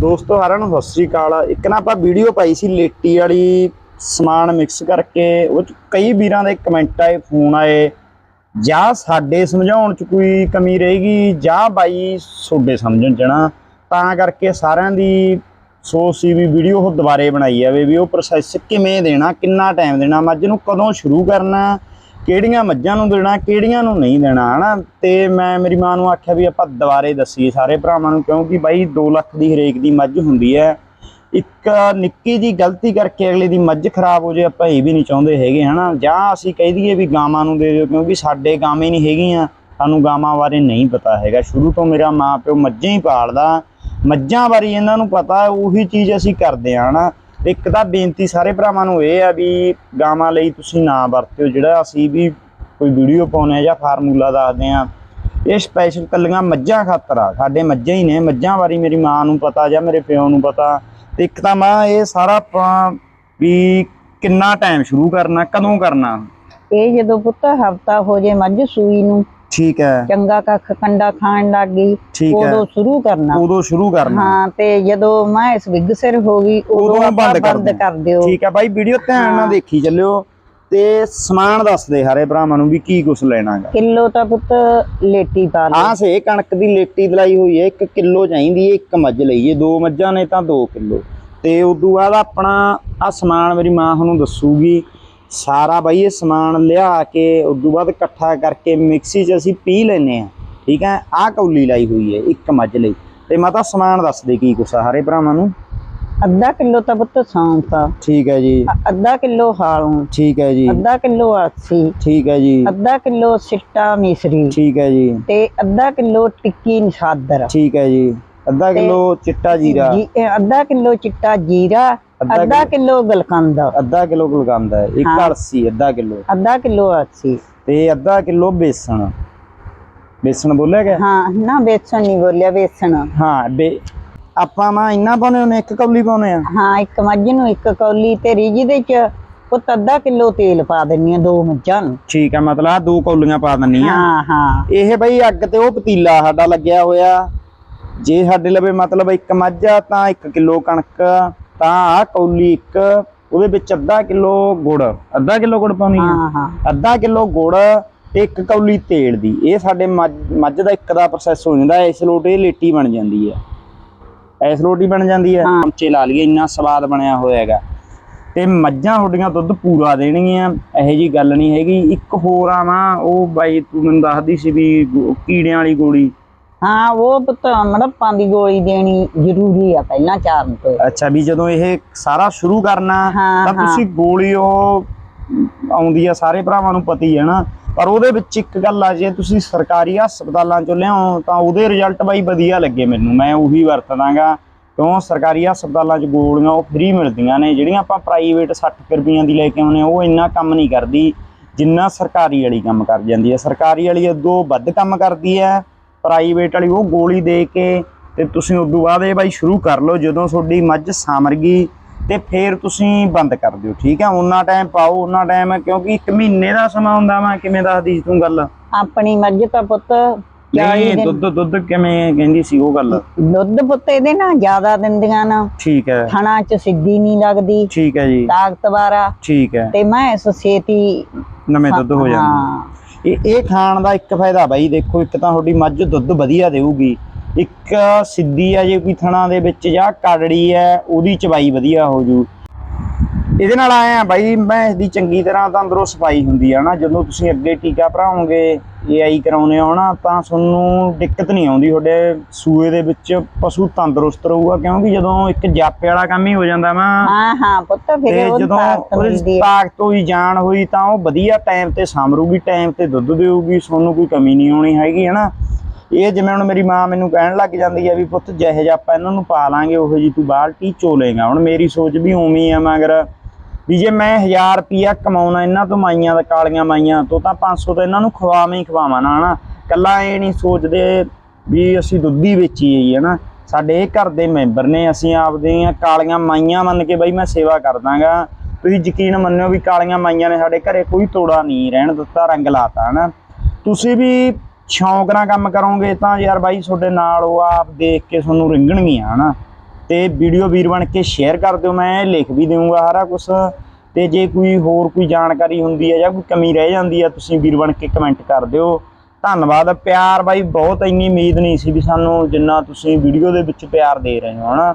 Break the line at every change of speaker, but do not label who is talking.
ਦੋਸਤੋ, ਸਾਰਿਆਂ ਨੂੰ ਸਤਿ ਸ੍ਰੀ ਅਕਾਲ। ਇੱਕ ਨਾ ਆਪਾਂ ਵੀਡੀਓ ਪਾਈ ਸੀ ਲੇਟੀ ਵਾਲੀ ਸਮਾਨ ਮਿਕਸ ਕਰਕੇ। ਉਹ 'ਚ ਕਈ ਵੀਰਾਂ ਦੇ ਕਮੈਂਟ ਆਏ ਫੋਨ ਆਏ। ਜਾਂ ਸਾਡੇ ਸਮਝਾਉਣ ਚ ਕੋਈ ਕਮੀ ਰਹੇਗੀ, ਜਾਂ ਬਾਈ ਸੋਡੇ ਸਮਝਣ ਚ ਨਾ। ਤਾਂ ਕਰਕੇ ਸਾਰਿਆਂ ਦੀ ਸੋਚ ਸੀ ਵੀ ਵੀਡੀਓ ਉਹ ਦੁਬਾਰੇ ਬਣਾਈ ਜਾਵੇ, ਵੀ ਉਹ ਪ੍ਰੋਸੈਸ ਕਿਵੇਂ ਦੇਣਾ, ਕਿੰਨਾ ਟਾਈਮ ਦੇਣਾ ਮੱਝ ਨੂੰ ਕਦੋਂ ਸ਼ੁਰੂ ਕਰਨਾ। ਕਿਹੜੀਆਂ ਮੱਝਾਂ ਨੂੰ ਦੇਣਾ, ਕਿਹੜੀਆਂ ਨੂੰ ਨਹੀਂ ਦੇਣਾ, ਹਨਾ? ਤੇ ਮੈਂ, ਮੇਰੀ ਮਾਂ ਨੂੰ ਆਖਿਆ ਵੀ ਆਪਾਂ ਦੁਬਾਰੇ ਦੱਸੀਏ ਸਾਰੇ ਭਰਾਵਾਂ ਨੂੰ, ਕਿਉਂਕਿ ਬਾਈ 2 ਲੱਖ ਦੀ ਹਰੇਕ ਦੀ ਮੱਝ ਹੁੰਦੀ ਹੈ। ਇੱਕ ਨਿੱਕੀ ਜੀ ਗਲਤੀ ਕਰਕੇ ਅਗਲੇ ਦੀ ਮੱਝ ਖਰਾਬ ਹੋ ਜੇ, ਆਪਾਂ ਇਹ ਵੀ ਨਹੀਂ ਚਾਹੁੰਦੇ ਹੈਗੇ, ਹਨਾ? ਜਾਂ ਅਸੀਂ ਕਹਿ ਦਈਏ ਵੀ ਗਾਵਾਂ ਨੂੰ ਦੇ ਦਿਓ, ਕਿਉਂਕਿ ਸਾਡੇ ਗਾਵੇਂ ਨਹੀਂ ਹੈਗੀਆਂ, ਸਾਨੂੰ ਗਾਵਾਂ ਬਾਰੇ ਨਹੀਂ ਪਤਾ ਹੈਗਾ। ਸ਼ੁਰੂ ਤੋਂ ਮੇਰਾ ਮਾਂ ਪਿਓ ਮੱਝਾਂ ਹੀ ਪਾਲਦਾ। ਮੱਝਾਂ ਬਾਰੇ ਇਹਨਾਂ ਨੂੰ ਪਤਾ, ਉਹੀ ਚੀਜ਼ ਅਸੀਂ ਕਰਦੇ ਆ ਹਨਾ? ਇੱਕ ਤਾਂ ਬੇਨਤੀ ਸਾਰੇ ਭਰਾਵਾਂ ਨੂੰ ਇਹ ਆ ਵੀ ਗਾਵਾਂ ਲਈ ਤੁਸੀਂ ਨਾ ਵਰਤਿਓ, ਜਿਹੜਾ ਅਸੀਂ ਵੀ ਕੋਈ ਵੀਡੀਓ ਪਾਉਨੇ ਆ ਜਾਂ ਫਾਰਮੂਲਾ ਦੱਸਦੇ ਆ ਇਹ ਸਪੈਸ਼ਲ ਕੱਲੀਆਂ ਮੱਝਾਂ ਖਾਤਰ ਆ, ਸਾਡੇ ਮੱਝਾਂ ਹੀ ਨੇ, ਮੱਝਾਂ ਬਾਰੇ ਮੇਰੀ ਮਾਂ ਨੂੰ ਪਤਾ ਜਾਂ ਮੇਰੇ ਪਿਓ ਨੂੰ ਪਤਾ। ਤੇ ਇੱਕ ਤਾਂ ਮੈਂ ਇਹ ਸਾਰਾ ਆਪਾਂ ਵੀ ਕਿੰਨਾ ਟਾਈਮ ਸ਼ੁਰੂ ਕਰਨਾ, ਕਦੋਂ ਕਰਨਾ?
ਇਹ ਜਦੋਂ ਪੁੱਤ ਹਫਤਾ ਹੋ ਜੇ ਮੱਝ ਸੂਈ ਨੂੰ
ਠੀਕ ਹੈ।
ਚੰਗਾ ਕੱਖ ਕੰਡਾ ਖਾਣ ਲੱਗ ਗਈ
ਹੈ।
ਉਦੋਂ ਸ਼ੁਰੂ ਕਰਨਾ।
ਉਦੋਂ ਸ਼ੁਰੂ ਕਰਨਾ।
ਹਾਂ ਤੇ ਜਦੋਂ ਮੈਂ ਇਸ ਵਿਗ ਸਿਰ ਹੋ ਗਈ
ਉਦੋਂ ਬੰਦ ਕਰ ਦਿਓ। ਠੀਕ ਹੈ ਬਾਈ ਵੀਡੀਓ ਧਿਆਨ ਨਾਲ ਦੇਖੀ ਚੱਲਿਓ। ਤੇ ਸਮਾਨ ਦੱਸ ਦੇ ਸਾਰੇ ਭਰਾਵਾਂ ਨੂੰ ਵੀ ਕੀ ਕੁਛ ਲੈਣਾਗਾ।
ਕਿਲੋ ਤਾਂ ਪੁੱਤ ਲੇਟੀ ਪਾ ਲਓ
ਆਹ ਸੇ ਕਣਕ ਦੀ ਲੇਟੀ ਦਲਾਈ ਹੋਈ ਹੈ 1 ਕਿਲੋ ਚਾਹੀਦੀ ਹੈ ਇੱਕ ਮੱਝ ਲਈਏ ਦੋ ਮੱਝਾਂ ਨੇ ਤਾਂ 2 ਕਿਲੋ। ਤੇ ਉਦੋਂ ਬਾਅਦ ਆਪਣਾ ਆ ਸਮਾਨ ਮੇਰੀ ਮਾਂ ਤੁਹਾਨੂੰ ਦੱਸੂਗੀ। ਸਾਰਾ ਬਾਈ ਇਹ ਸਮਾਨ ਲਿਆ ਕੇ ਉਦੋਂ ਬਾਅਦ ਇਕੱਠਾ ਕਰਕੇ ਮਿਕਸੀ 'ਚ ਅਸੀਂ ਪੀ ਲੈਨੇ ਆ ਠੀਕ ਹੈ? ਆਹ ਕੌਲੀ ਲਾਈ ਹੋਈ ਹੈ ਇੱਕ ਮੱਝ ਲਈ। ਤੇ ਮਾਤਾ ਸਮਾਨ ਦੱਸ ਦੇ ਕੀ ਕੁਛ ਆ ਸਾਰੇ ਭਰਾਵਾਂ ਨੂੰ?
ਅੱਧਾ ਕਿਲੋ ਤਾਂ ਪੁੱਤ ਸੌਂਫ ਆ
ਠੀਕ ਹੈ ਜੀ।
ਅੱਧਾ ਕਿਲੋ ਹਾਲੋਂ।
ਠੀਕ ਹੈ ਜੀ।
ਅੱਧਾ ਕਿਲੋ ਅਲਸੀ
ਠੀਕ ਹੈ ਜੀ।
ਅੱਧਾ ਕਿਲੋ ਸਿੱਟਾ ਮਿਸਰੀ।
ਠੀਕ ਹੈ ਜੀ।
ਤੇ ਅੱਧਾ ਕਿਲੋ ਟਿੱਕੀ ਨਸ਼ਾਦਰ।
ਠੀਕ ਹੈ ਜੀ। ਅੱਧਾ ਕਿਲੋ ਚਿੱਟਾ ਜੀਰਾ।
ਜੀ- ਇਹ ਅੱਧਾ ਕਿਲੋ ਚਿੱਟਾ ਜੀਰਾ
ਅੱਧਾ
ਕਿਲੋ ਗਲਕੰਦ।
ਅੱਧਾ ਕਿਲੋ ਗੁਲਕੰਦ ਹੈ। ਇੱਕ
ਹਾਂ।
ਅਲਸੀ ਅੱਧਾ ਕਿਲੋ।
ਅੱਧਾ ਕਿਲੋ ਅਲਸੀ
ਤੇ ਅੱਧਾ ਕਿਲੋ ਬੇਸਣ। ਬੇਸਣ ਬੋਲਿਆ ਗਿਆ?
ਹਾਂ ਨਾ ਵੇਸਣ ਨਹੀਂ ਬੋਲਿਆ ਵੇਸਣ
ਹਾਂ ਬੇ ਆਪਾਂ ਮਾ ਇੰਨਾ ਪਾਉਨੇ ਉਹਨੇ ਇੱਕ ਕੌਲੀ ਪਾਉਨੇ ਆ।
ਹਾਂ ਇੱਕ ਮੱਝ ਨੂੰ ਇੱਕ ਕੌਲੀ ਤੇ ਰੀਜੀ ਦੇ ਚ ਉਹ ਅੱਧਾ ਕਿਲੋ ਤੇਲ ਪਾ ਦਿੰਨੀ ਆ ਦੋ ਮੱਝਾਂ ਨੂੰ।
ਠੀਕ ਆ ਮਤਲਬ ਆ ਦੋ ਕੌਲੀਆਂ ਪਾ ਦਿੰਨੀ ਆ।
ਹਾਂ ਹਾਂ।
ਇਹ ਬਈ ਅੱਗ ਤੇ ਉਹ ਪਤੀਲਾ ਸਾਡਾ ਲੱਗਿਆ ਹੋਇਆ। ਜੇ ਸਾਡੇ ਲਵੇ ਮਤਲਬ ਇੱਕ ਮੱਝ ਆ ਤਾਂ 1 ਕਿਲੋ ਕਣਕ। ਤਾਂ ਆ ਕੌਲੀ ਇੱਕ ਉਹਦੇ ਵਿੱਚ ਅੱਧਾ ਕਿਲੋ ਗੁੜ ਅੱਧਾ ਕਿਲੋ ਗੁੜ ਪਾਉਣੀ ਆ? ਅੱਧਾ ਕਿਲੋ ਗੁੜ ਤੇ ਇੱਕ ਕੌਲੀ ਤੇਲ ਦੀ। ਇਹ ਸਾਡੇ ਮੱਝ ਦਾ ਇੱਕ ਦਾ ਪ੍ਰੋਸੈਸ ਹੋ ਜਾਂਦਾ ਇਸ ਲੋਟ ਇਹ ਲੇਟੀ ਬਣ ਜਾਂਦੀ ਹੈ ਇਸ ਹੀ ਬਣ ਜਾਂਦੀ ਹੈ। ਚਮਚੇ ਲਾ ਲਈਏ ਇੰਨਾ ਸਵਾਦ ਬਣਿਆ ਹੋਇਆ ਹੈਗਾ। ਤੇ ਮੱਝਾਂ ਤੁਹਾਡੀਆਂ ਦੁੱਧ ਪੂਰਾ ਦੇਣਗੀਆਂ। ਇਹੋ ਜੀ ਗੱਲ ਨਹੀਂ ਹੈਗੀ। ਇੱਕ ਹੋਰ ਆ ਵਾ ਉਹ ਬਾਈ ਤੂੰ ਮੈਨੂੰ ਦੱਸਦੀ ਸੀ ਵੀ ਕੀੜਿਆਂ ਵਾਲੀ ਗੋਲੀ।
ਹਾਂ ਉਹ ਪੁੱਤ ਮੜਪਾਂ ਦੀ ਗੋਲੀ ਦੇਣੀ ਜ਼ਰੂਰੀ ਆ ਪਹਿਲਾਂ ਚਾਰਨ ਤੋਂ।
ਅੱਛਾ ਵੀ ਜਦੋਂ ਇਹ ਸਾਰਾ ਸ਼ੁਰੂ ਕਰਨਾ ਤਾਂ। ਤੁਸੀਂ ਗੋਲੀ ਉਹ ਆਉਂਦੀ ਆ ਸਾਰੇ ਭਰਾਵਾਂ ਨੂੰ ਪਤੀ ਹੈ ਨਾ। ਪਰ ਉਹਦੇ ਵਿੱਚ ਇੱਕ ਗੱਲ ਆ ਜੇ ਤੁਸੀਂ ਸਰਕਾਰੀ ਹਸਪਤਾਲਾਂ ਚੋਂ ਲਿਆਓ ਤਾਂ ਉਹਦੇ ਰਿਜ਼ਲਟ ਬਾਈ ਵਧੀਆ ਲੱਗੇ ਮੈਨੂੰ। ਮੈਂ ਉਹੀ ਵਰਤਦਾਗਾ। ਕਿਉਂ? ਸਰਕਾਰੀ ਹਸਪਤਾਲਾਂ 'ਚ ਗੋਲੀਆਂ ਉਹ ਫ੍ਰੀ ਮਿਲਦੀਆਂ ਨੇ। ਜਿਹੜੀਆਂ ਆਪਾਂ ਪ੍ਰਾਈਵੇਟ 60 ਰੁਪਈਆਂ ਦੀ ਲੈ ਕੇ ਆਉਨੇ ਉਹ ਇੰਨਾ ਕੰਮ ਨਹੀਂ ਕਰਦੀ ਜਿੰਨਾ ਸਰਕਾਰੀ ਵਾਲੀ ਕੰਮ ਕਰ ਜਾਂਦੀ ਹੈ ਸਰਕਾਰੀ ਵਾਲੀ ਅੱਗੋਂ ਵੱਧ ਕੰਮ ਕਰਦੀ ਹੈ ਪ੍ਰਾਈਵੇਟ ਵਾਲੀ ਉਹ ਗੋਲੀ ਦੇ ਕੇ ਤੇ ਤੁਸੀਂ ਉਦੋਂ ਬਾਅਦ ਇਹ ਬਾਈ ਸ਼ੁਰੂ ਕਰ ਲਓ ਜਦੋਂ ਤੁਹਾਡੀ ਮੱਝ ਸਾਮਰ ਗਈ ਤੇ ਫੇਰ ਤੁਸੀਂ ਬੰਦ ਕਰ ਦਿਓ ਠੀਕ ਹੈ ਉਹਨਾਂ ਟਾਈਮ ਪਾਓ ਉਹਨਾਂ ਟਾਈਮ ਕਿਉਂਕਿ ਇੱਕ ਮਹੀਨੇ ਦਾ ਸਮਾਂ ਹੁੰਦਾ ਵਾ ਕਿਵੇਂ ਦੱਸਦੀ ਤੂੰ ਗੱਲ?
ਆਪਣੀ ਮੱਝ ਤਾਂ ਪੁੱਤ 40
ਨਹੀਂ ਦੁੱਧ ਦੁੱਧ ਕਿਵੇਂ ਕਹਿੰਦੀ ਸੀ ਉਹ ਗੱਲ?
ਦੁੱਧ ਪੁੱਤ ਇਹਦੇ ਨਾ ਜ਼ਿਆਦਾ ਦਿੰਦੀਆਂ ਨਾ।
ਠੀਕ ਹੈ।
ਥਣਾ ਚ ਸਿੱਧੀ ਨਹੀਂ ਲੱਗਦੀ।
ਠੀਕ ਹੈ ਜੀ।
ਤਾਕਤਵਰ
ਠੀਕ ਹੈ।
ਤੇ ਮੈਂ ਇਸ ਛੇਤੀ
ਨਵੇਂ ਦੁੱਧ ਹੋ ਜਾਂਦੇ।
ਹਾਂ।
ਇਹ ਇਹ ਖਾਣ ਦਾ ਇੱਕ ਫਾਇਦਾ ਬਾਈ, ਦੇਖੋ ਇੱਕ ਤਾਂ ਤੁਹਾਡੀ ਮੱਝ ਦੁੱਧ ਵਧੀਆ ਦੇਊਗੀ। ਇੱਕ ਸਿੱਧੀ ਆ ਜੇ ਕੋਈ ਥਣਾ ਦੇ ਵਿੱਚ ਜਾਂ ਕਾੜੜੀ ਹੈ, ਉਹਦੀ ਚਵਾਈ ਵਧੀਆ ਹੋ ਜੂ ਇਹਦੇ ਨਾਲ ਆਏ ਆ ਬਾਈ ਮੈਂ ਦੀ ਚੰਗੀ ਤਰ੍ਹਾਂ ਤਾਂ ਅੰਦਰੋਂ ਸਫ਼ਾਈ ਹੁੰਦੀ ਆ ਨਾ ਜਦੋਂ ਤੁਸੀਂ ਅੱਗੇ ਟੀਕਾ ਭਰਾਓਗੇ ਏਆਈ ਕਰਾਉਨੇ ਹੋ ਨਾ ਤਾਂ ਤੁਹਾਨੂੰ ਦਿੱਕਤ ਨਹੀਂ ਆਉਂਦੀ ਤੁਹਾਡੇ ਸੂਏ ਦੇ ਵਿੱਚ ਪਸ਼ੂ ਤੰਦਰੁਸਤ ਰਹੂਗਾ ਕਿਉਂਕਿ ਜਦੋਂ ਇੱਕ ਜਾਪੇ ਵਾਲਾ ਕੰਮ ਹੀ ਹੋ ਜਾਂਦਾ ਵਾ।
ਹਾਂ ਹਾਂ ਪੁੱਤ ਫਿਰ ਉਹ
ਜਦੋਂ
ਤਾਕਤ
ਉਹਦੀ ਤਾਕਤ ਹੋਈ ਜਾਨ ਹੋਈ ਤਾਂ ਉਹ ਵਧੀਆ ਟਾਈਮ ਤੇ ਸਾਂਭਰੂਗੀ ਟਾਈਮ ਤੇ ਦੁੱਧ ਦੇਊਗੀ ਤੁਹਾਨੂੰ ਕੋਈ ਕਮੀ ਨਹੀਂ ਆਉਣੀ ਹੈਗੀ ਹਨਾ। ਇਹ ਜਿਵੇਂ ਹੁਣ ਮੇਰੀ ਮਾਂ ਮੈਨੂੰ ਕਹਿਣ ਲੱਗ ਜਾਂਦੀ ਆ ਵੀ ਪੁੱਤ ਜਿਹੇ ਜਿਹਾ ਆਪਾਂ ਇਹਨਾਂ ਨੂੰ ਪਾ ਲਾਂਗੇ ਉਹੋ ਜੀ ਤੂੰ ਬਾਲਟੀ ਚੋਲੇਗਾ। ਹੁਣ ਮੇਰੀ ਸੋਚ ਵੀ ਉਵੇਂ ਆ ਮਗਰ ਵੀ ਜੇ ਮੈਂ 1000 ਰੁਪਿਆ ਕਮਾਉਣਾ, ਇਹਨਾਂ ਤੋਂ ਮਾਈਆਂ ਦਾ, ਕਾਲੀਆਂ ਮਾਈਆਂ ਤੋਂ, ਤਾਂ 500 ਤਾਂ ਇਹਨਾਂ ਨੂੰ ਖਵਾਵੇਂ ਹੀ ਖਵਾਵਾਂ ਨਾ, ਹਨਾ? ਕੱਲਾ ਇਹ ਨਹੀਂ ਸੋਚਦੇ ਵੀ ਅਸੀਂ ਦੁੱਧ ਹੀ ਵੇਚੀਏ ਜੀ ਹਨਾ? ਸਾਡੇ ਘਰ ਦੇ ਮੈਂਬਰ ਨੇ, ਅਸੀਂ ਆਪਦੀਆਂ ਕਾਲੀਆਂ ਮਾਈਆਂ ਮੰਨ ਕੇ ਬਈ ਮੈਂ ਸੇਵਾ ਕਰਦਾਗਾ ਤੁਸੀਂ ਯਕੀਨ ਮੰਨਿਓ ਵੀ ਕਾਲੀਆਂ ਮਾਈਆਂ ਨੇ ਸਾਡੇ ਘਰੇ ਕੋਈ ਤੋੜਾ ਨਹੀਂ, ਰਹਿਣ ਦਿੱਤਾ, ਰੰਗ ਲਾਤਾ, ਹਨਾ? ਤੁਸੀਂ ਵੀ ਸ਼ੌਂਕ ਨਾਲ ਕੰਮ ਕਰੋਗੇ ਤਾਂ ਯਾਰ ਬਾਈ ਤੁਹਾਡੇ ਨਾਲ ਉਹ ਆਪ ਦੇਖ ਕੇ ਤੁਹਾਨੂੰ ਰਿੰਗਣਗੀਆਂ, ਹਨਾ? ਤੇ ਵੀਡੀਓ ਵੀਰ ਬਣ ਕੇ ਸ਼ੇਅਰ ਕਰ ਦਿਓ, ਮੈਂ ਲਿਖ ਵੀ ਦੇਵਾਂਗਾ ਸਾਰਾ ਕੁਝ ਤੇ ਜੇ ਕੋਈ ਹੋਰ ਕੋਈ ਜਾਣਕਾਰੀ ਹੁੰਦੀ ਹੈ ਜਾਂ ਕੋਈ ਕਮੀ ਰਹਿ ਜਾਂਦੀ ਹੈ, ਤੁਸੀਂ ਵੀਰ ਬਣ ਕੇ ਕਮੈਂਟ ਕਰ ਦਿਓ। ਧੰਨਵਾਦ, ਪਿਆਰ ਬਾਈ, ਬਹੁਤ ਇੰਨੀ ਉਮੀਦ ਨਹੀਂ ਸੀ ਵੀ ਸਾਨੂੰ ਜਿੰਨਾ ਤੁਸੀਂ ਵੀਡੀਓ ਦੇ ਵਿੱਚ ਪਿਆਰ ਦੇ ਰਹੇ ਹੋ, ਹਨਾ?